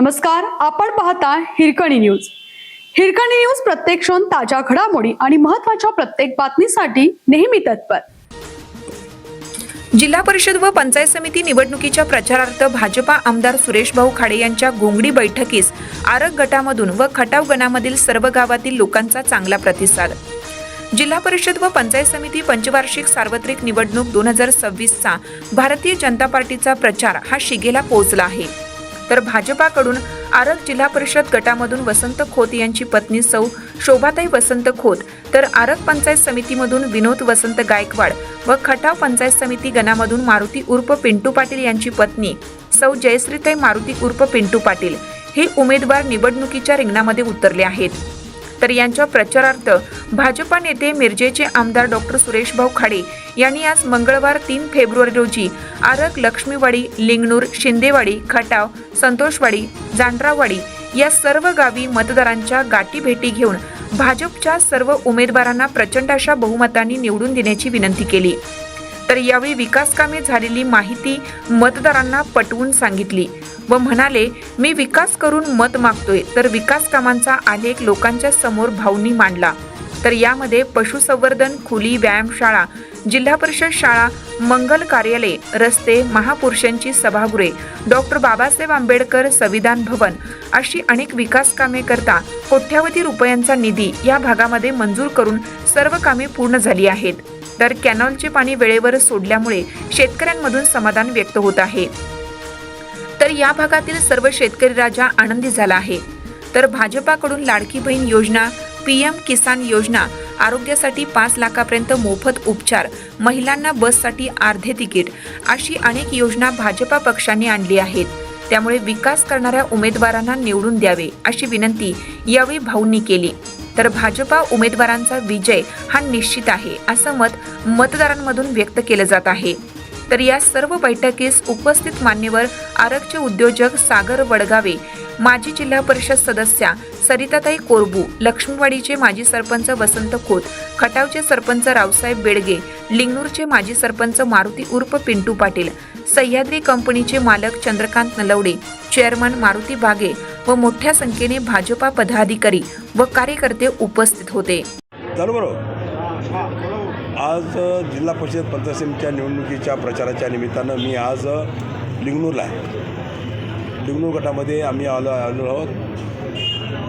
नमस्कार आपण पाहता हिरकणी न्यूज. हिरकणी न्यूज प्रत्येक क्षण ताज्या घडामोडी आणि महत्त्वाच्या प्रत्येक बातमीसाठी नेहमी तत्पर. जिल्हा परिषद व पंचायत समिती निवडणुकीच्या प्रचारार्थ भाजपा आमदार सुरेश भाऊ खाडे यांच्या घोंगडी बैठकीस आरग गटामधून व खटाव गणामधील सर्व गावातील लोकांचा चांगला प्रतिसाद. जिल्हा परिषद व पंचायत समिती पंचवार्षिक सार्वत्रिक निवडणूक दोन हजार सव्वीसचा भारतीय जनता पार्टीचा प्रचार हा शिगेला पोहोचला आहे. तर भाजपाकडून आरग जिल्हा परिषद गटामधून वसंत खोत यांची पत्नी सौ शोभाताई वसंत खोत तर आरग पंचायत समितीमधून विनोद वसंत गायकवाड व खटाव पंचायत समिती गणामधून मारुती उर्फ पिंटू पाटील यांची पत्नी सौ जयश्रीताई मारुती उर्फ पिंटू पाटील हे उमेदवार निवडणुकीच्या रिंगणामध्ये उतरले आहेत. तर यांच्या प्रचारार्थ भाजपा नेते मिरजेचे आमदार डॉक्टर सुरेशभाऊ खाडे यांनी आज मंगळवार तीन फेब्रुवारी रोजी आरक लक्ष्मीवाडी लिंगणूर शिंदेवाडी खटाव संतोषवाडी जांडरावाडी या सर्व गावी मतदारांच्या गाठीभेटी घेऊन भाजपच्या सर्व उमेदवारांना प्रचंड अशा बहुमतांनी निवडून देण्याची विनंती केली. तर यावेळी विकास कामे झालेली माहिती मतदारांना पटवून सांगितली. व म्हणाले मी विकास करून मत मागतोय. तर विकास कामांचा आलेख लोकांच्या समोर भाऊनी मांडला. तर यामध्ये पशुसंवर्धन खुली व्यायामशाळा जिल्हा परिषद शाळा मंगल कार्यालय रस्ते महापुरुषांची सभागृहे डॉक्टर बाबासाहेब आंबेडकर संविधान भवन अशी अनेक विकास कामे करता कोट्यावधी रुपयांचा निधी या भागामध्ये मंजूर करून सर्व कामे पूर्ण झाली आहेत. तर कॅनॉलचे पाणी वेळेवर सोडल्यामुळे शेतकऱ्यांमधून समाधान व्यक्त होत आहे. तर या भागातील सर्व शेतकरी राजा आनंदी झाला आहे. तर भाजपाकडून लाडकी बहीण योजना पीएम किसान योजना आरोग्यासाठी पाच लाखापर्यंत मोफत उपचार महिलांना बससाठी अर्धे तिकीट अशी अनेक योजना भाजपा पक्षाने आणली आहेत. त्यामुळे विकास करणाऱ्या उमेदवारांना निवडून द्यावे अशी विनंती यावेळी भाऊंनी केली. तर भाजपा उमेदवारांचा विजय हा निश्चित आहे असं मत मतदारांमधून व्यक्त केलं जात आहे. तर या सर्व बैठकीस उपस्थित मान्यवर आरक्ष उद्योजक सागर वडगावे माजी जिल्हा परिषद सदस्या सरिताताई कोरबू लक्ष्मीवाडीचे माजी सरपंच वसंत खोत खटावचे सरपंच रावसाहेब बेडगे लिंगनूरचे माजी सरपंच मारुती उर्फ पिंटू पाटील सह्याद्री कंपनीचे मालक चंद्रकांत नलवडे चेअरमन मारुती बागे व मोठ्या संख्येने भाजपा पदाधिकारी व कार्यकर्ते उपस्थित होते. बरोबर? आज जिल्हा परिषद पंचायत समितीच्या निवडणुकीच्या प्रचाराच्या निमित्तानं मी आज लिंगणूरला आहे. लिंगणूर गटामध्ये आम्ही आलो आलो आहोत.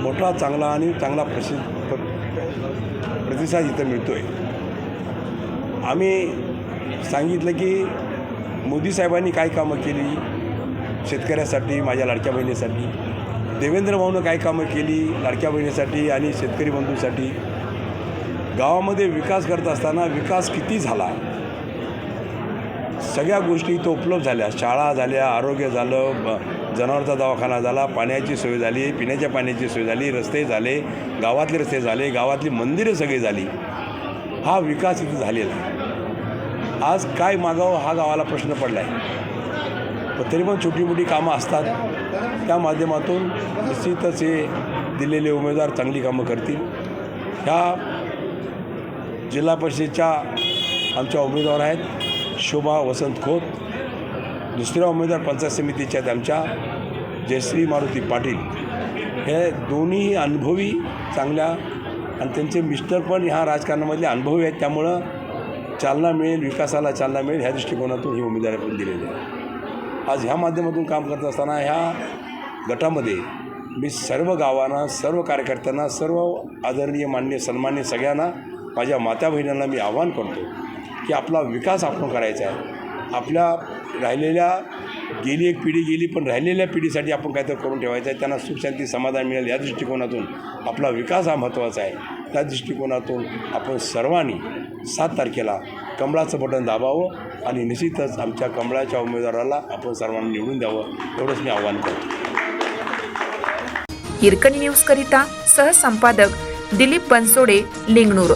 मोठा चांगला आणि चांगला प्रसिद्ध प्र- प्रतिसाद इथं मिळतो आहे आम्ही सांगितलं की मोदी साहेबांनी काय कामं केली? शेतकऱ्यासाठी माझ्या लाडक्या बहिणीसाठी. देवेंद्र भाऊनं काय कामं केली? लाडक्या बहिणीसाठी आणि शेतकरी बंधूसाठी. गावामध्ये विकास करत असताना विकास किती झाला? सगळ्या गोष्टी इथं उपलब्ध झाल्या. शाळा झाल्या आरोग्य झालं ब- जनावरचा दवाखाना झाला पाण्याची सोय झाली पिण्याच्या पाण्याची सोय झाली रस्ते झाले गावातले रस्ते झाले गावातली मंदिरं सगळी झाली. हा विकास इथे झालेला आहे. आज काय मागावं हा गावाला प्रश्न पडला आहे पण तरी पण छोटी मोठी कामं असतात. त्या माध्यमातून निश्चितच हे दिलेले उमेदवार चांगली कामं करतील. ह्या जिल्हा परिषदेच्या आमच्या उमेदवार आहेत शोभा वसंत खोत. दुसऱ्या उमेदवार पंचायत समितीच्या आहेत आमच्या जयश्री मारुती पाटील. हे दोन्ही अनुभवी चांगल्या आणि त्यांचे मिस्टर पण ह्या राजकारणामधले अनुभवी आहेत. त्यामुळं चालना मिळेल विकासाला चालना मिळेल ह्या दृष्टिकोनातून ही उमेदवारी आपण दिलेली आहे. आज ह्या माध्यमातून काम करत असताना ह्या गटामध्ये मी सर्व गावांना सर्व कार्यकर्त्यांना सर्व आदरणीय मान्य सन्मान्य सगळ्यांना माझ्या माता बहिणींना मी आवाहन करतो की आपला विकास आपण करायचा आहे. आपल्या राहिलेल्या गेली एक पिढी गेली पण राहिलेल्या पिढीसाठी आपण काहीतरी करून ठेवायचं आहे. त्यांना सुखशांती समाधान मिळेल या दृष्टिकोनातून आपला विकास हा महत्त्वाचा आहे. त्या दृष्टिकोनातून आपण सर्वांनी सात तारखेला कमळाचं बटन दाबावं आणि निश्चितच आमच्या कमळाच्या उमेदवाराला आपण सर्वांनी निवडून द्यावं एवढंच मी आवाहन करतो. हिरकणी न्यूज करिता सहसंपादक दिलीप बनसोडे लिंगणूर.